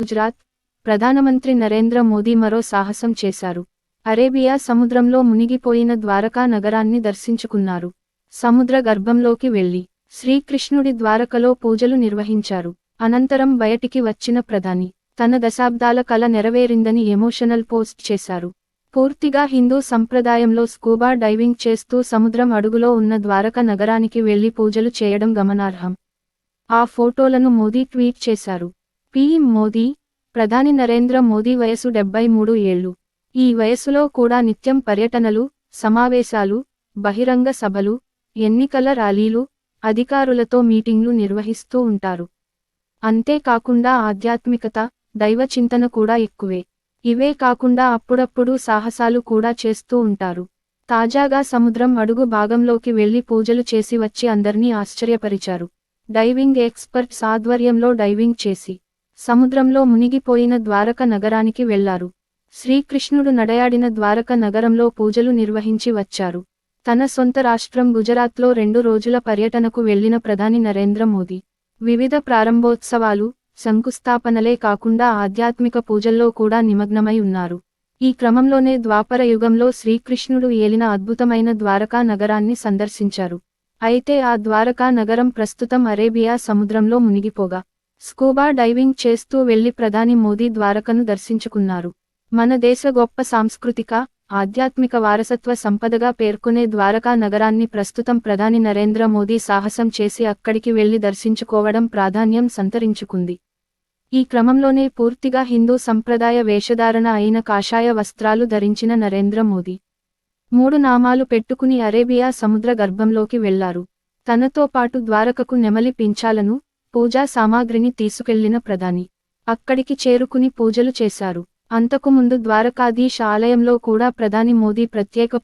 గుజరాత్ ప్రధానమంత్రి నరేంద్ర మోదీ మరో సాహసం చేశారు. అరేబియా సముద్రంలో మునిగిపోయిన ద్వారకా నగరాన్ని దర్శించుకున్నారు. సముద్ర గర్భంలోకి వెళ్ళి శ్రీకృష్ణుడి ద్వారకలో పూజలు నిర్వహించారు. అనంతరం బయటికి వచ్చిన ప్రధాని తన దశాబ్దాల కల నెరవేరిందని ఎమోషనల్ పోస్ట్ చేశారు. పూర్తిగా హిందూ సంప్రదాయంలో స్కూబా డైవింగ్ చేస్తూ సముద్రం అడుగులో ఉన్న ద్వారక నగరానికి వెళ్ళి పూజలు చేయడం గమనార్హం. ఆ ఫోటోలను మోదీ ట్వీట్ చేశారు. పీఎం మోదీ ప్రధాని నరేంద్ర మోదీ వయసు డెబ్బై మూడు ఏళ్ళు ఈ వయసులో కూడా నిత్యం పర్యటనలు సమావేశాలు బహిరంగ సభలు ఎన్నికల ర్యాలీలు అధికారులతో మీటింగ్లు నిర్వహిస్తూ ఉంటారు. అంతేకాకుండా ఆధ్యాత్మికత దైవ చింతన కూడా ఎక్కువే. ఇవే కాకుండా అప్పుడప్పుడు సాహసాలు కూడా చేస్తూ ఉంటారు. తాజాగా సముద్రం అడుగు భాగంలోకి వెళ్ళి పూజలు చేసి వచ్చి అందర్నీ ఆశ్చర్యపరిచారు. డైవింగ్ ఎక్స్పర్ట్స్ ఆధ్వర్యంలో డైవింగ్ చేసి సముద్రంలో మునిగిపోయిన ద్వారక నగరానికి వెళ్ళారు. శ్రీకృష్ణుడు నడయాడిన ద్వారక నగరంలో పూజలు నిర్వహించి వచ్చారు. తన సొంత రాష్ట్రం గుజరాత్లో రెండు రోజుల పర్యటనకు వెళ్ళిన ప్రధాని నరేంద్ర మోదీ. వివిధ ప్రారంభోత్సవాలు శంకుస్థాపనలే కాకుండా ఆధ్యాత్మిక పూజల్లో కూడా నిమగ్నమై ఉన్నారు. ఈ క్రమంలోనే ద్వాపర యుగంలో శ్రీకృష్ణుడు ఏలిన అద్భుతమైన ద్వారకా నగరాన్ని సందర్శించారు. అయితే ఆ ద్వారకా నగరం ప్రస్తుతం అరేబియా సముద్రంలో మునిగిపోగా స్కూబా డైవింగ్ చేస్తూ వెళ్ళి ప్రధాని మోదీ ద్వారకను దర్శించుకున్నారు. మన దేశ గొప్ప సాంస్కృతిక ఆధ్యాత్మిక వారసత్వ సంపదగా పేర్కొనే ద్వారకా నగరాన్ని ప్రస్తుతం ప్రధాని నరేంద్ర మోదీ సాహసం చేసి అక్కడికి వెళ్ళి దర్శించుకోవడం ప్రాధాన్యం సంతరించుకుంది. ఈ క్రమంలోనే పూర్తిగా హిందూ సంప్రదాయ వేషధారణ అయిన కాషాయ వస్త్రాలు ధరించిన నరేంద్ర మోదీ మూడు నామాలు పెట్టుకుని అరేబియా సముద్ర గర్భంలోకి వెళ్ళారు. తనతో పాటు ద్వారకకు నెమలి పించాలను పూజా సామాగ్రిని తీసుకెళ్ళిన ప్రధాని. అక్కడికి చేరుకుని పూజలు చేశారు. అంతకుముందు ద్వారకాధీశ ఆలయంలో కూడా ప్రధాని మోదీ ప్రత్యేక